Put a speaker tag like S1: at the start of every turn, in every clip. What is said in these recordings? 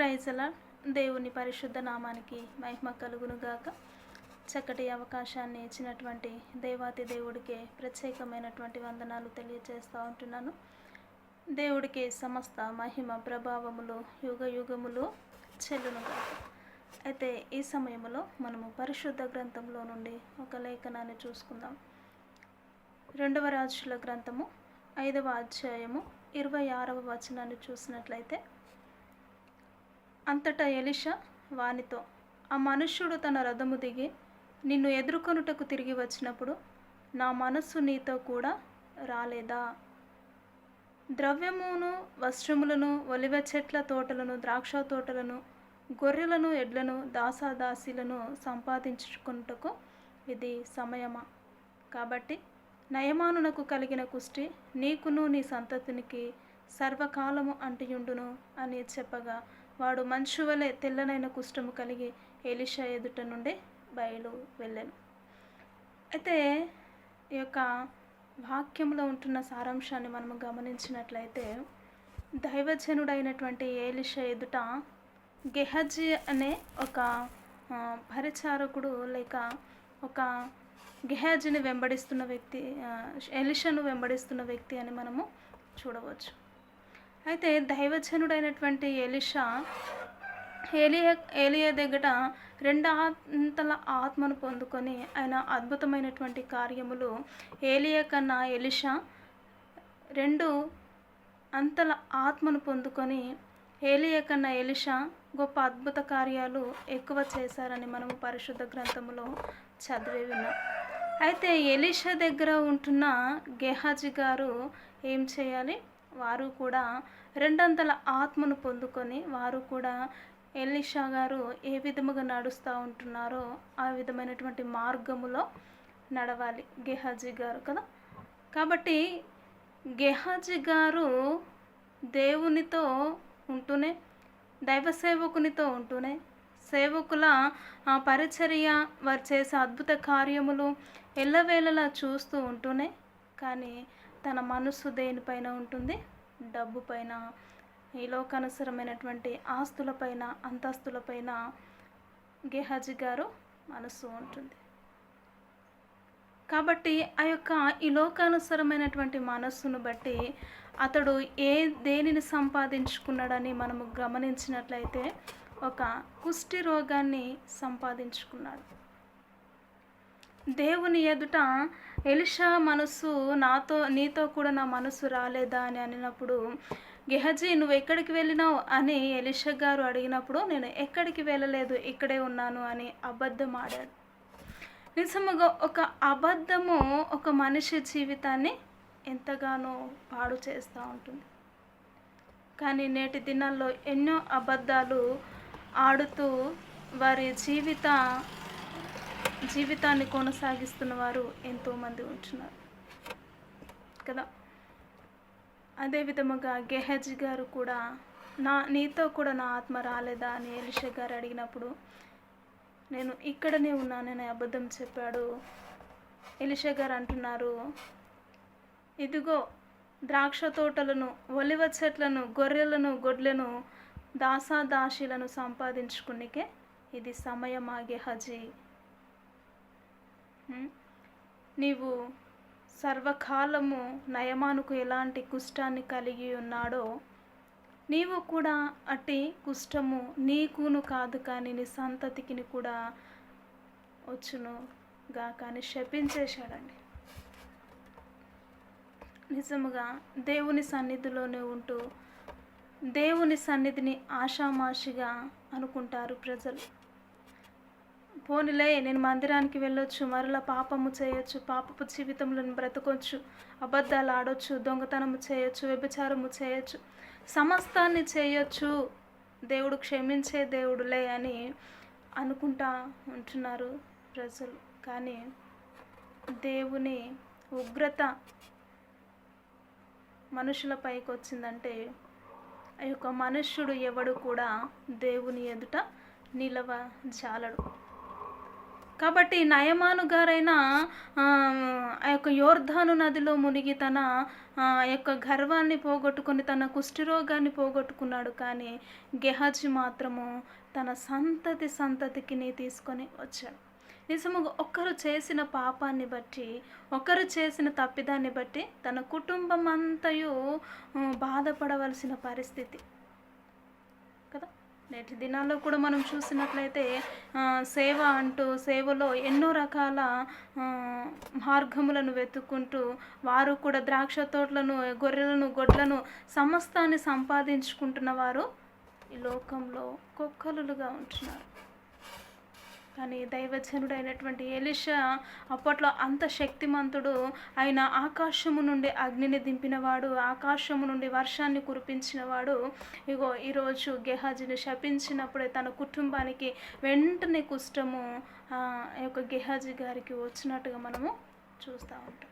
S1: ప్రైజల దేవుని పరిశుద్ధ నామానికి మహిమ కలుగునుగాక. చక్కటి అవకాశాన్ని ఇచ్చినటువంటి దేవాతి దేవుడికి ప్రత్యేకమైనటువంటి వందనాలు తెలియజేస్తూ ఉంటున్నాను. దేవుడికి సమస్త మహిమ ప్రభావములు యుగ యుగములు చెల్లునుగాక. అయితే ఈ సమయంలో మనము పరిశుద్ధ గ్రంథంలో నుండి ఒక లేఖనాన్ని చూసుకుందాం. రెండవ రాజుల గ్రంథము ఐదవ అధ్యాయము ఇరవై ఆరవ వచనాన్ని చూసినట్లయితే అంతటా ఎలిషా వానితో ఆ మనుష్యుడు తన రథము దిగి నిన్ను ఎదుర్కొనుటకు తిరిగి వచ్చినప్పుడు నా మనస్సు నీతో కూడా రాలేదా? ద్రవ్యమును వస్త్రములను ఒలివ చెట్ల తోటలను ద్రాక్ష తోటలను గొర్రెలను ఎడ్లను దాసాదాసీలను సంపాదించుకున్నటకు ఇది సమయమా? కాబట్టి నయమానునకు కలిగిన కుష్టి నీకును నీ సంతతినికి సర్వకాలము అంటియుండును అని చెప్పగా వాడు మంచు వలె తెల్లనైన కుష్టము కలిగి ఎలిషా ఎదుట నుండి బయలు వెళ్ళాను. అయితే ఈ యొక్క వాక్యంలో ఉంటున్న సారాంశాన్ని మనము గమనించినట్లయితే దైవజనుడైనటువంటి ఏలిష ఎదుట గెహజీ అనే ఒక పరిచారకుడు లేక ఒక గెహాజీని వెంబడిస్తున్న వ్యక్తి ఆ, ఎలిషను వెంబడిస్తున్న వ్యక్తి అని మనము చూడవచ్చు. అయితే దైవజనుడైనటువంటి ఎలిషా ఏలియా ఏలియా దగ్గర రెండు అంతల ఆత్మను పొందుకొని ఆయన అద్భుతమైనటువంటి కార్యములు ఏలియా కన్నా ఎలిషా రెండు అంతల ఆత్మను పొందుకొని ఏలియా కన్నా ఎలిషా గొప్ప అద్భుత కార్యాలు ఎక్కువ చేశారని మనము పరిశుద్ధ గ్రంథములో చదివి విన్నాం అయితే ఎలిషా దగ్గర ఉంటున్న గెహాజీ గారు ఏం చేయాలి? వారు కూడా రెండంతల ఆత్మను పొందుకొని వారు కూడా ఎలిషా గారు ఏ విధముగా నడుస్తూ ఉంటున్నారో ఆ విధమైనటువంటి మార్గములో నడవాలి గెహాజీ గారు కదా? కాబట్టి గెహాజీ గారు దేవునితో ఉంటూనే దైవ సేవకునితో ఉంటూనే సేవకుల ఆ పరిచర్య వారు చేసే అద్భుత కార్యములు ఎల్లవేళలా చూస్తూ ఉంటూనే కానీ తన మనసు దేనిపైన ఉంటుంది? డబ్బు పైన ఈ లోకానుసరమైనటువంటి ఆస్తులపైన అంతస్తులపైన గెహాజీ గారు మనసు ఉంటుంది. కాబట్టి ఆ యొక్క ఈ లోకానుసరమైనటువంటి మనస్సును బట్టి అతడు ఏ దేనిని సంపాదించుకున్నాడని మనము గమనించినట్లయితే ఒక కుష్టి రోగాన్ని సంపాదించుకున్నాడు. దేవుని ఎదుట ఎలిషా మనసు నాతో నీతో కూడా నా మనసు రాలేదా అని అనినప్పుడు గెహజీ నువ్వు ఎక్కడికి వెళ్ళినావు? అని ఎలిషా గారు అడిగినప్పుడు నేను ఎక్కడికి వెళ్ళలేదు? ఇక్కడే ఉన్నాను అని అబద్ధం ఆడాడు. నిజముగా ఒక అబద్ధము ఒక మనిషి జీవితాన్ని ఎంతగానో పాడు చేస్తూ ఉంటుంది. కానీ నేటి దినాల్లో ఎన్నో అబద్ధాలు ఆడుతూ వారి జీవిత జీవితాన్ని కొనసాగిస్తున్న వారు ఎంతోమంది ఉంటున్నారు. కదా? అదే విధముగా గెహజ్ గారు కూడా నా నీతో కూడా నా ఆత్మ రాలేదా అని ఎలిష గారు అడిగినప్పుడు నేను ఇక్కడనే ఉన్నానని అబద్ధం చెప్పాడు. ఎలిష గారు అంటున్నారు ఇదిగో ద్రాక్ష తోటలను ఒలివ చెట్లను గొర్రెలను గొడ్లను దాసాదాసీలను సంపాదించుకునికే ఇది సమయమాగే హజీ నీవు సర్వకాలము నయమానుకు ఎలాంటి కుష్టాన్ని కలిగి ఉన్నాడో నీవు కూడా అట్టి కుష్టము నీకును కాదు కానీ నీ సంతతికిని కూడా వచ్చును గా కానీ శపించేశాడండి. నిజముగా దేవుని సన్నిధిలోనే ఉంటూ దేవుని సన్నిధిని ఆషామాషిగా అనుకుంటారు ప్రజలు. పోనిలే నేను మందిరానికి వెళ్ళొచ్చు మరలా పాపము చేయొచ్చు పాపపు జీవితంలో బ్రతకొచ్చు అబద్ధాలు ఆడొచ్చు దొంగతనము చేయొచ్చు వ్యభిచారము చేయొచ్చు సమస్తాన్ని చేయొచ్చు. దేవుడు క్షమించే దేవుడులే అని అనుకుంటా ఉంటున్నారు ప్రజలు. కానీ దేవుని ఉగ్రత మనుషుల పైకి వచ్చిందంటే ఆ యొక్క మనుష్యుడు ఎవడు కూడా దేవుని ఎదుట నిలవ జాలడు కాబట్టి నయమాను గారైన ఆ యొక్క యోర్ధాను నదిలో మునిగి తన ఆ యొక్క గర్వాన్ని పోగొట్టుకొని తన కుష్ఠరోగాన్ని పోగొట్టుకున్నాడు. కానీ గెహజీ మాత్రము తన సంతతి సంతతికి తీసుకొని వచ్చాడు. నిజముగా ఒకరు చేసిన పాపాన్ని బట్టి ఒకరు చేసిన తప్పిదాన్ని బట్టి తన కుటుంబం అంతయు బాధపడవలసిన పరిస్థితి. కదా? నేటి దినాల్లో కూడా మనం చూసినట్లయితే సేవ అంటూ సేవలో ఎన్నో రకాల మార్గములను వెతుక్కుంటూ వారు కూడా ద్రాక్ష తోటలను గొర్రెలను గొడ్లను సమస్తాన్ని సంపాదించుకుంటున్న వారు ఈ లోకంలో కుక్కలుగా ఉంటున్నారు. కానీ దైవజనుడైనటువంటి ఎలిషా అప్పట్లో అంత శక్తిమంతుడు. ఆయన ఆకాశము నుండి అగ్నిని దింపినవాడు ఆకాశము నుండి వర్షాన్ని కురిపించినవాడు. ఇగో ఈరోజు గెహాజీని శపించినప్పుడే తన కుటుంబానికి వెంటనే కుష్టము ఆ యొక్క గెహాజీ గారికి వచ్చినట్టుగా మనము చూస్తూ ఉంటాం.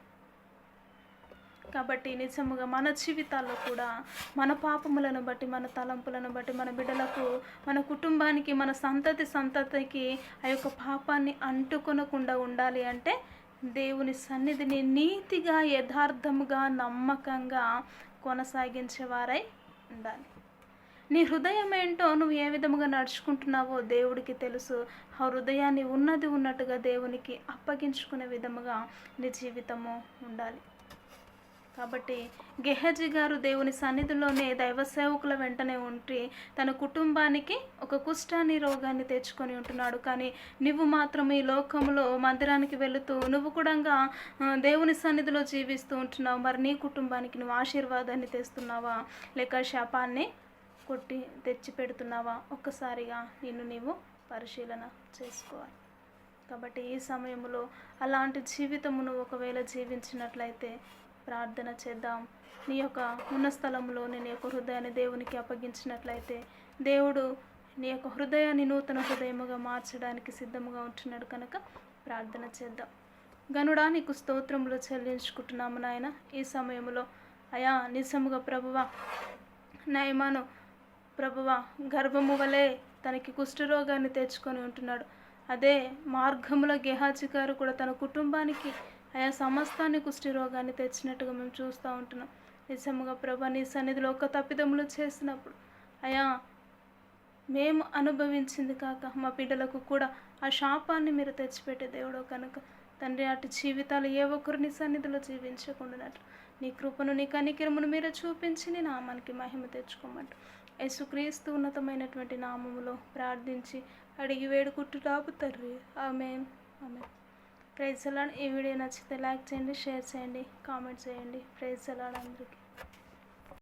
S1: కాబట్టి నిజముగా మన జీవితాల్లో కూడా మన పాపములను బట్టి మన తలంపులను బట్టి మన బిడ్డలకు మన కుటుంబానికి మన సంతతి సంతతికి ఆ యొక్క పాపాన్ని అంటుకొనకుండా ఉండాలి అంటే దేవుని సన్నిధిని నీతిగా యథార్థముగా నమ్మకంగా కొనసాగించేవారై ఉండాలి. నీ హృదయం ఏంటో నువ్వు ఏ విధముగా నడుచుకుంటున్నావో దేవుడికి తెలుసు. ఆ హృదయాన్ని ఉన్నది ఉన్నట్టుగా దేవునికి అప్పగించుకునే విధముగా నీ జీవితము ఉండాలి. కాబట్టి గెహజీ గారు దేవుని సన్నిధిలోనే దైవ సేవకుల వెంటనే ఉండి తన కుటుంబానికి ఒక కుష్ఠాని రోగాన్ని తెచ్చుకొని ఉంటున్నాడు. కానీ నువ్వు మాత్రం ఈ లోకంలో మందిరానికి వెళుతూ నువ్వు కూడా దేవుని సన్నిధిలో జీవిస్తూ ఉంటున్నావు. మరి నీ కుటుంబానికి నువ్వు ఆశీర్వాదాన్ని తెస్తున్నావా? లేక శాపాన్ని కొట్టి తెచ్చి పెడుతున్నావా ఒక్కసారిగా నిన్ను నీవు పరిశీలన చేసుకోవాలి. కాబట్టి ఈ సమయంలో అలాంటి జీవితమును ఒకవేళ జీవించినట్లయితే ప్రార్థన చేద్దాం. నీ యొక్క ఉన్న స్థలంలో నీ యొక్క హృదయాన్ని దేవునికి అప్పగించినట్లయితే దేవుడు నీ యొక్క హృదయాన్ని నూతన హృదయముగా మార్చడానికి సిద్ధముగా ఉంటున్నాడు కనుక ప్రార్థన చేద్దాం. గనుడా నీకు స్తోత్రములు చెల్లించుకుంటున్నాము నాయన. ఈ సమయంలో అయా నిజముగా ప్రభువ నయమాను ప్రభువ గర్భము వలె తనకి కుష్ఠరోగాన్ని తెచ్చుకొని ఉంటున్నాడు. అదే మార్గముల గెహాజీ గారు కూడా తన కుటుంబానికి ఆయా సమస్తాన్ని కుష్టి రోగాన్ని తెచ్చినట్టుగా మేము చూస్తూ ఉంటున్నాం. నిజముగా ప్రభా నీ సన్నిధిలో ఒక తప్పిదములు చేసినప్పుడు అయా మేము అనుభవించింది కాక మా బిడ్డలకు కూడా ఆ శాపాన్ని మీరు తెచ్చిపెట్టే దేవుడు కనుక. తండ్రి అటు జీవితాలు ఏ ఒక్కరు నీ సన్నిధిలో జీవించకుండానట్లు. నీ కృపను నీ కనికిరమును మీరు చూపించి నీ నామానికి మహిమ తెచ్చుకోమంటూ. యేసుక్రీస్తు ఉన్నతమైనటువంటి నామములో ప్రార్థించి అడిగి వేడుకుంటూ తండ్రి. ఆమె ఆమె ప్రైజ్ అలాడ్ ఈ వీడియో నచ్చితే లైక్ చేయండి షేర్ చేయండి కామెంట్ చేయండి. ప్రైజ్ అలాడ్ అందరికీ.